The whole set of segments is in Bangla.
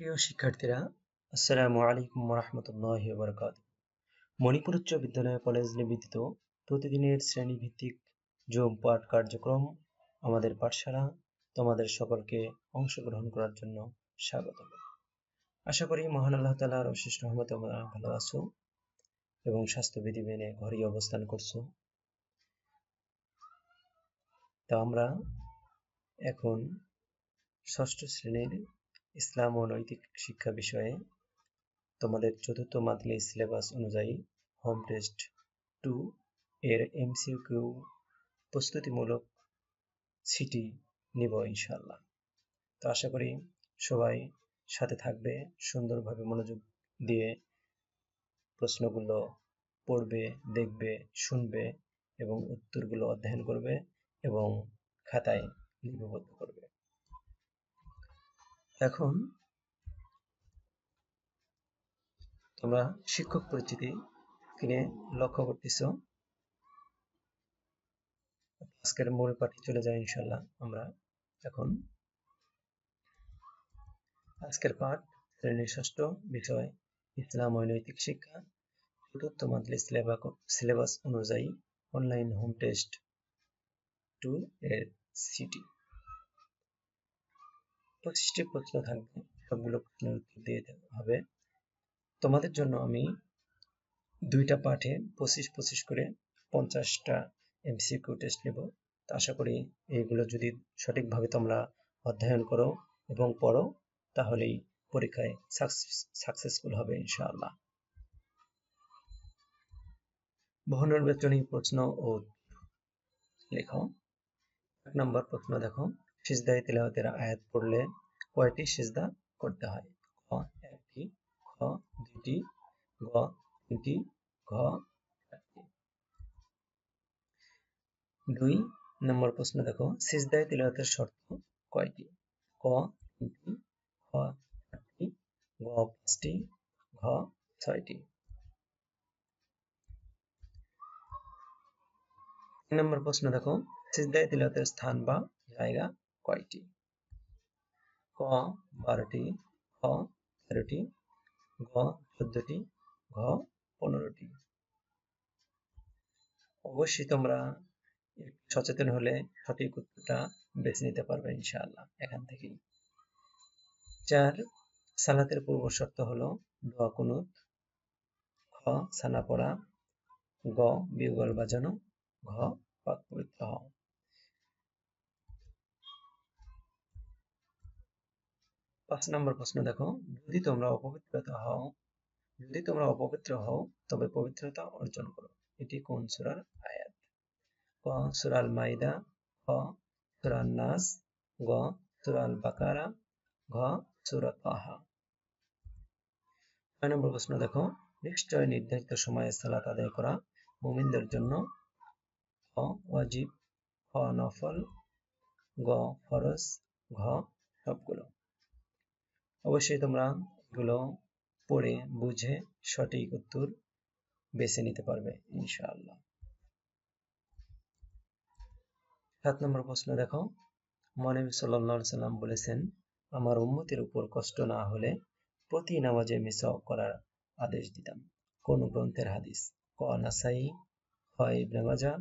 প্রিয় শিক্ষার্থীরা, আসসালামু আলাইকুম রহমতুল্লাহ বরকাত মণিপুর উচ্চ বিদ্যালয় কলেজ নিবেদিত প্রতিদিনের শ্রেণীভিত্তিক যোগ পাঠ কার্যক্রম আমাদের পাঠশালা তোমাদের সকলকে অংশগ্রহণ করার জন্য স্বাগত। আশা করি মহান আল্লাহ তালার অশেষ রহমতে তোমরা ভালো আছো এবং স্বাস্থ্যবিধি মেনে ঘরেই অবস্থান করছ। তা আমরা এখন ষষ্ঠ শ্রেণির ইসলাম ও নৈতিক শিক্ষা বিষয়ে তোমাদের চতুর্থ মান্থলি সিলেবাস অনুযায়ী হোম টেস্ট টু এর এমসিকিউ প্রস্তুতিমূলক সিটি নিব ইনশাল্লাহ তো আশা করি সবাই সাথে থাকবে, সুন্দরভাবে মনোযোগ দিয়ে প্রশ্নগুলো পড়বে, দেখবে, শুনবে এবং উত্তরগুলো অধ্যয়ন করবে এবং খাতায় লিপিবদ্ধ করবে। এখন তোমরা শিক্ষক পরিচিতি কিনে লক্ষ্য করতেছ। আজকের মূল পাঠে চলে যাই ইনশাল্লাহ আমরা এখন। আজকের পাঠ শ্রেণির ষষ্ঠ বিষয়, ইসলাম ও নৈতিক শিক্ষা। চতুর্থ মান্থলি সিলেবাস অনুযায়ী অনলাইন হোম টেস্ট টু এর সিটি পঁচিশটি প্রশ্ন থাকবে, সবগুলো প্রশ্নের উত্তর দিয়ে হবে। তোমাদের জন্য আমি দুইটা পাঠে পঁচিশ পঁচিশ করে পঞ্চাশটা এমসিকিউ টেস্ট নেব। তা আশা করি এইগুলো যদি সঠিকভাবে তোমরা অধ্যয়ন করো এবং পড়ো, তাহলেই পরীক্ষায় সাকসেসফুল হবে ইনশাআল্লাহ। বহুনির্বাচনী প্রশ্ন ও লেখো। এক নম্বর প্রশ্ন দেখো। সিজদায় তিলাওয়াতের আয়াত পড়লে কয়টি সিজদা করতে হয়? খ, একটি, খ দুটি গ, তিনটি, ঘ, চারটি। দুই নম্বর প্রশ্ন দেখো, সিজদায় তিলাওয়াতের শর্ত কয়টি? ক, তিনটি খ চারটি, গ, পাঁচটি, ঘ, ছয়টি। নম্বর প্রশ্ন দেখো, সিজদায় তিলাওয়াতের স্থান বা জায়গা কয়টি? ক, বারোটি, খ, তেরোটি ঘ চোদ্দটি, ঘ, পনেরোটি। অবশ্যই তোমরা সচেতন হলে সঠিক উত্তরটা বেছে নিতে পারবে ইনশাআল্লাহ, এখান থেকেই। চার, সালাতের পূর্ব শর্ত হলো দোয়া কুনুত, খ, সানা পড়া, গ বিউগল বাজানো, ঘ, পাক পবিত্র হওয়া। পাঁচ নম্বর প্রশ্ন দেখো, যদি তোমরা অপবিত্রতা হও, যদি তোমরা অপবিত্র হও, তবে পবিত্রতা অর্জন করো। এটি কোন সুরার আয়াত? ক, সুরাল মাইদা, খ, সুরাল নাস, গ, সুরাল বাকারা, ঘ সুরাত আহা ছয় নম্বর প্রশ্ন দেখো, নিশ্চয় নির্ধারিত সময়ে সালাত আদায় করা মুমিনদের জন্য খ ওয়াজিব খ নফল গ ফরজ ঘ সবগুলো অবশ্যই তোমরা এগুলো পড়ে বুঝে সঠিক উত্তর বেছে নিতে পারবে, ইনশাআল্লাহ। সাত নম্বর প্রশ্ন দেখো। মহানবী সাল্লাহ সাল্লাম বলেছেন, আমার উম্মতের উপর কষ্ট না হলে প্রতি নামাজে মিস করার আদেশ দিতাম। কোন গ্রন্থের হাদিস? ক নাসাই, খ ইবনে মাজা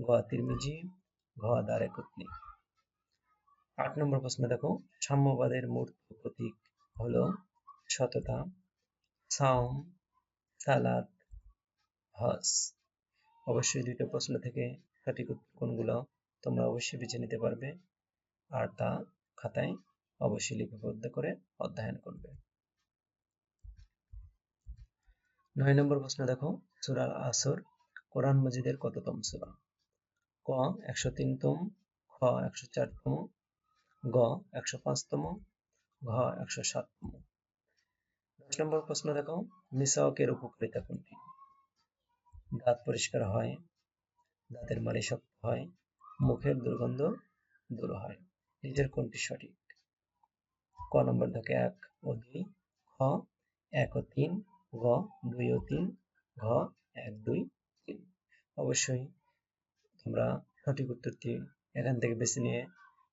গ তিরমিজি, ঘ দারে কুতনি। আট নম্বর প্রশ্ন দেখো। সাম্যবাদের মূর্ত প্রতীক হলো সততা, সাওম, সালাদ হজ অবশ্যই দুইটা প্রশ্ন থেকে সঠিক কোনগুলো তোমরা অবশ্যই বেছে নিতে পারবে আর তা খাতায় অবশ্যই লিপিবদ্ধ করে অধ্যয়ন করবে। নয় নম্বর প্রশ্ন দেখো, সুরা আসর কোরআন মজিদের কততম সুরা? ক, একশো তিনতম খ, একশো চারতম গ, একশো পাঁচতম ঘ একশো সাততম দশ নম্বর প্রশ্ন দেখো মিসাওয়াকের উপকারিতা কোনটি? দাঁত পরিষ্কার হয়, দাঁতের মারি শক্ত হয়, মুখের দুর্গন্ধ দূর হয়। নিজের কোনটি সঠিক? ক নম্বর দেখে, এক ও দুই। খ এক ও তিন। গ, দুই ও তিন। ঘ, এক, দুই, তিন। অবশ্যই তোমরা সঠিক উত্তরটি এখান থেকে বেছে নিয়ে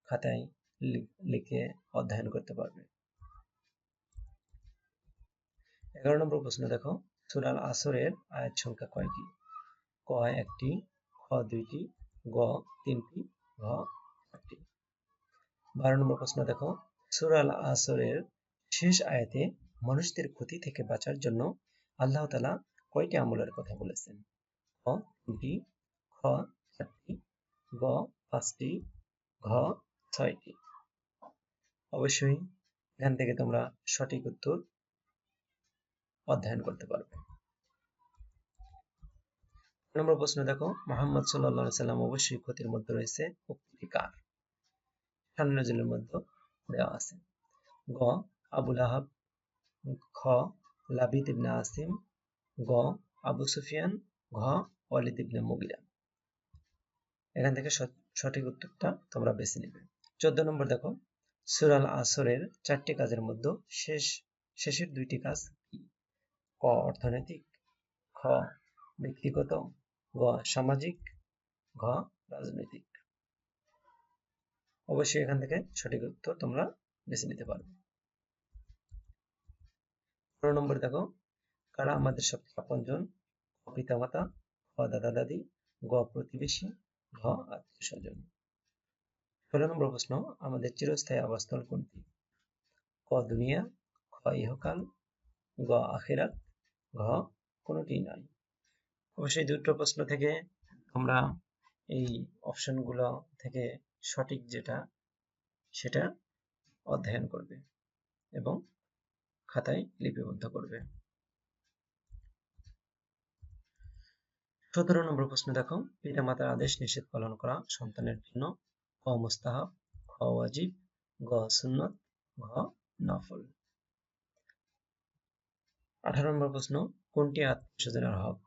খাতায় লিখে অধ্যয়ন করতে পারবে। এগারো নম্বর প্রশ্ন দেখো, সুরাল আসরের আয়াত সংখ্যা কয়টি? ক একটি, খ দুইটি, গ তিনটি, ঘ চারটি। বারো নম্বর প্রশ্ন দেখো, সুরাল আসরের শেষ আয়াতে মানুষদের ক্ষতি থেকে বাঁচার জন্য আল্লাহ তালা কয়টি আমলের কথা বলেছেন? তিনটি খ চারটি, গ পাঁচটি, ঘ ছয়টি। অবশ্যই এখান থেকে তোমরা সঠিক উত্তর অধ্যয়ন করতে পারবে নম্বর প্রশ্ন দেখো, মোহাম্মদ সাল্লা সাল্লাম অবশ্যই ক্ষতির মধ্যে রয়েছে উক্তিটি কার সান্নজলের মধ্যে দেওয়া আছে। গ আবুল আহাব খ লাবিদ ইবনে আসিম, গ, আবু সুফিয়ান, ঘ, ওয়ালিদ ইবনে মুগিরা। এখান থেকে সঠিক উত্তরটা তোমরা বেছে নেবে। চোদ্দ নম্বর দেখো সুরাল আসরের চারটি কাজের মধ্যে শেষ, শেষের দুইটি কাজ কি? ক, অর্থনৈতিক, খ, ব্যক্তিগত, গ, সামাজিক, ঘ, রাজনৈতিক। অবশ্যই এখান থেকে সঠিক উত্তর তোমরা বেছে নিতে পারবে। পনেরো নম্বর দেখো, কারা আমাদের সবচেয়ে আপনজন? পিতামাতা খ দাদা দাদি গ, প্রতিবেশী, ঘ আত্মীয় স্বজন ষোলো নম্বর প্রশ্ন, আমাদের চিরস্থায়ী আবাসস্থল কোনটি? ক, দুনিয়া, খ, ইহকাল, গ, আখিরাত, ঘ, কোনটি নয় অবশ্যই দুটো প্রশ্ন থেকে তোমরা এই অপশনগুলো থেকে সঠিক যেটা, সেটা অধ্যয়ন করবে এবং খাতায় লিপিবদ্ধ করবে। সতেরো নম্বর প্রশ্ন দেখো। পিতা মাতার আদেশ নিষেধ পালন করা সন্তানের জন্য ক মুস্তাহাব, খ ওয়াজিব, গ সুন্নত, ঘ নফল। আঠারো নম্বর প্রশ্ন, কোনটি আত্মীয় স্বজনের হক?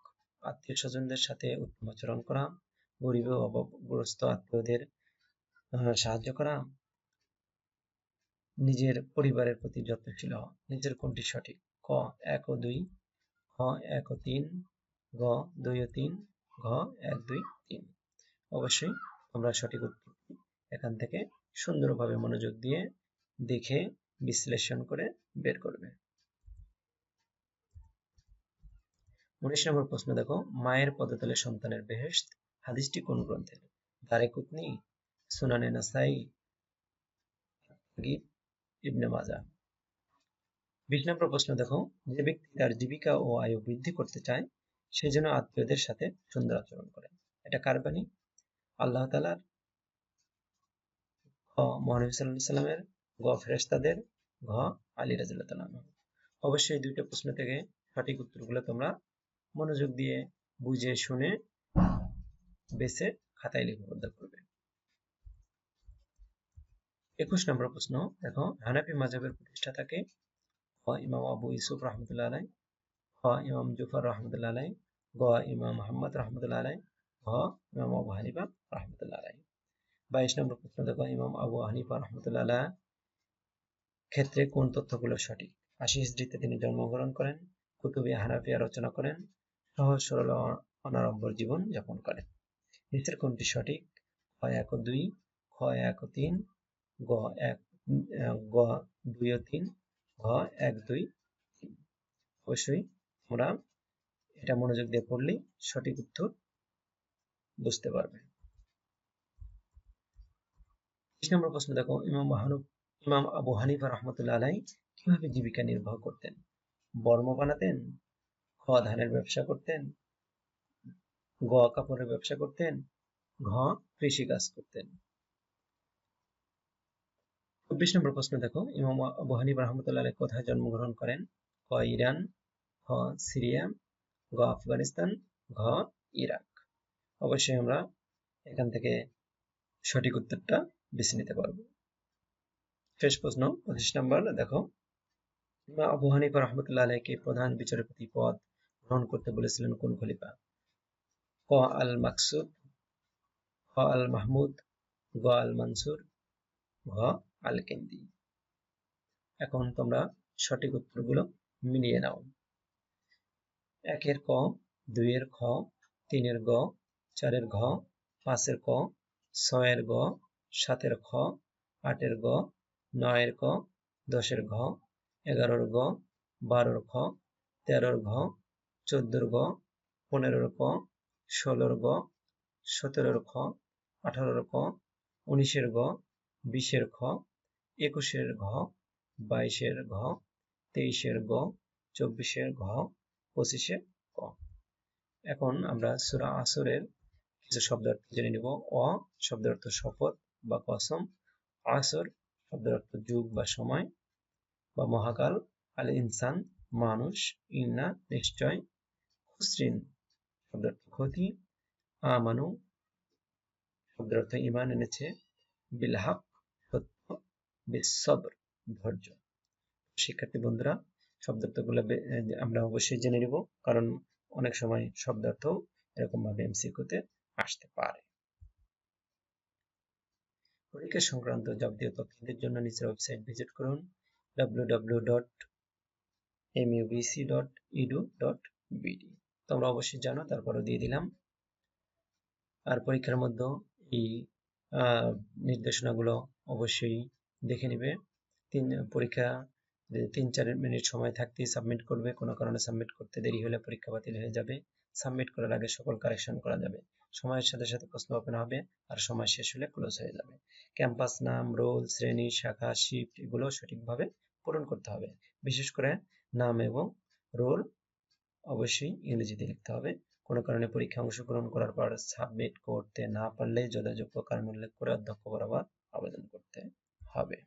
আত্মীয় স্বজনদের সাথে উত্তম আচরণ করা, গরিব ও আত্মীয়দের সাহায্য করা, নিজের পরিবারের প্রতি যত্নশীল হওয়া, নিজের কোনটি সঠিক? ক, এক ও দুই খ এক ও তিন, গ, দুই ও তিন, ঘ, এক, দুই, তিন। অবশ্যই আমরা সঠিক উত্তরটি এখান থেকে সুন্দরভাবে মনোযোগ দিয়ে দেখে, বিশ্লেষণ করে বের করবে। উনিশ নম্বর প্রশ্ন, দেখো, মায়ের পদতলে সন্তানের বেহেস্ত হাদিসটি কোন গ্রন্থের? দারে কুতনি, সুনানে নাসাই ইবনে মাজা। বিশ নম্বর প্রশ্ন, দেখো, যে ব্যক্তি তার জীবিকা ও আয়ু বৃদ্ধি করতে চায়, সে যেন আত্মীয়দের সাথে সুন্দর আচরণ করে। এটা কার বাণী? আল্লাহ তালার খ মহানবী সাল্লামের গ ফেরেস্তাদের ঘ, আলী রাজিল্লাহ অবশ্যই দুইটা প্রশ্ন থেকে সঠিক উত্তরগুলো তোমরা মনোযোগ দিয়ে বুঝে, শুনে বেছে খাতায় লিপিবদ্ধ করবে। একুশ নম্বর প্রশ্ন, দেখো, হানাফি মাজাবের প্রতিষ্ঠাতাকে খ, ইমাম আবু ইসুফ রহমতুল্লাহ আলাই খ, ইমাম জুফার রহমতুল্লাহ আলাই গ, ইমাম মোহাম্মদ রহমতুল্লাহ আলাই ঘ ইমাম আবু হানিফা রহমতুল্লাহ আলাই বাইশ নম্বর প্রশ্ন, দেখো, ইমাম আবু হানিফা রহমতুল্লাহ ক্ষেত্রে কোন তথ্যগুলো সঠিক? আশি হিজড়িতে তিনি জন্মগ্রহণ করেন, কুতুবে হানাফিয়া রচনা করেন, সহজ, সরল অনারম্বর জীবন যাপন করেন। নিচের কোনটি সঠিক? খ এক ও দুই খ এক ও তিন, গ এক গ দুই ও তিন, ঘ এক দুই তিন। অবশ্যই আমরা এটা মনোযোগ দিয়ে পড়লেই সঠিক উত্তর বুঝতে পারবে। বিশ নম্বর প্রশ্ন দেখো, ইমাম মাহানুব ইমাম আবু হানিফা রহমতুল্লাহ আলাই কীভাবে জীবিকা নির্বাহ করতেন? বর্ম বানাতেন খ ধানের ব্যবসা করতেন, গ কাপড়ের ব্যবসা করতেন, ঘ কৃষি কাজ করতেন। চব্বিশ নম্বর প্রশ্ন দেখো, ইমাম আবু হানিফ রহমতুল্লাহ আলাই কোথায় জন্মগ্রহণ করেন? ক ইরান, খ সিরিয়া, গ আফগানিস্তান, ঘ ইরাক। অবশ্যই আমরা এখান থেকে সঠিক উত্তরটা বেছে নিতে পারব। শেষ প্রশ্ন, পঁচিশ নম্বর, দেখো। ইমাম আবু হানিফা রহমতুল্লাহ আলাইকে প্রধান বিচারপতি পদ গ্রহণ করতে বলেছিলেন কোন খলিফা? ক আল মাকসুদ খ আল মাহমুদ গ আল মানসুর ঘ আল কেন্দি এখন তোমরা সঠিক উত্তরগুলো মিলিয়ে নাও। একের ক, দুইয়ের খ, তিনের গ, চারের ঘ, পাঁচের ক, ছয়ের গ সাতের খ, আটের গ, নয়ের ক, দশের ঘ, এগারোর গ, বারোর খ, তেরোর ঘ, চোদ্দোর গ পনেরোর ক, ষোলোর গ সতেরোর খ, আঠারোর ক, উনিশের গ বিশের খ, একুশের ঘ, বাইশের ঘ, তেইশের গ চব্বিশের ঘ, পঁচিশের ক। এখন আমরা সুরা আসরের কিছু শব্দার্থ জেনে নিব। অ শব্দের অর্থ শপথ বা কসম, আসর শব্দের অর্থ যুগ বা সময় বা মহাকাল। আল ইনসান, মানুষ, ইন্না, নিশ্চয়, খুসরিন শব্দের ক্ষতি। আমানু শব্দের অর্থ ইমান এনেছে। বিলহাক সত্য বিসবর ধৈর্য। শিক্ষার্থী বন্ধুরা শব্দার্থগুলো আমরা অবশ্যই জেনে নিব, কারণ অনেক সময় শব্দার্থ এরকম ভাবে এমসিকিউতে আসতে পারে। পরীক্ষা সংক্রান্ত যাবতীয় তথ্যের জন্য নিচের ওয়েবসাইট ভিজিট করুন, www.mubc.edu.bd তোমরা অবশ্যই জানো, তারপরও দিয়ে দিলাম। আর পরীক্ষার মধ্যে এই নির্দেশনাগুলো অবশ্যই দেখে নিবে। তিন, পরীক্ষা তিন, চার মিনিট সময় থাকতেই সাবমিট করবে, কোনো কারণে সাবমিট করতে দেরি হলে পরীক্ষা বাতিল হয়ে যাবে। সাবমিট করার আগে সকল কারেকশন করা যাবে। সময়ের সাথে সাথে প্রশ্ন ওপেন হবে আর সময় শেষ হলে ক্লোজ হয়ে যাবে। ক্যাম্পাস নাম রোল শ্রেণি, শাখা শিফট এগুলো সঠিকভাবে পূরণ করতে হবে। বিশেষ করে নাম এবং রোল অবশ্যই ইংরেজিতে লিখতে হবে। কোনো কারণে পরীক্ষা অংশগ্রহণ করার পর সাবমিট করতে না পারলে যথাযোগ্য কারণ উল্লেখ করে অধ্যক্ষ বরাবর আবেদন করতে হবে।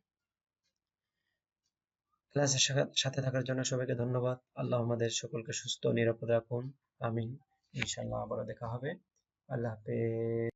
ক্লাসের সাথে থাকার জন্য সবাইকে ধন্যবাদ। আল্লাহ আমাদের সকলকে সুস্থ নিরাপদ রাখুন। আমিন। ইনশাল্লাহ আবারও দেখা হবে। আল্লাহ হাফেজ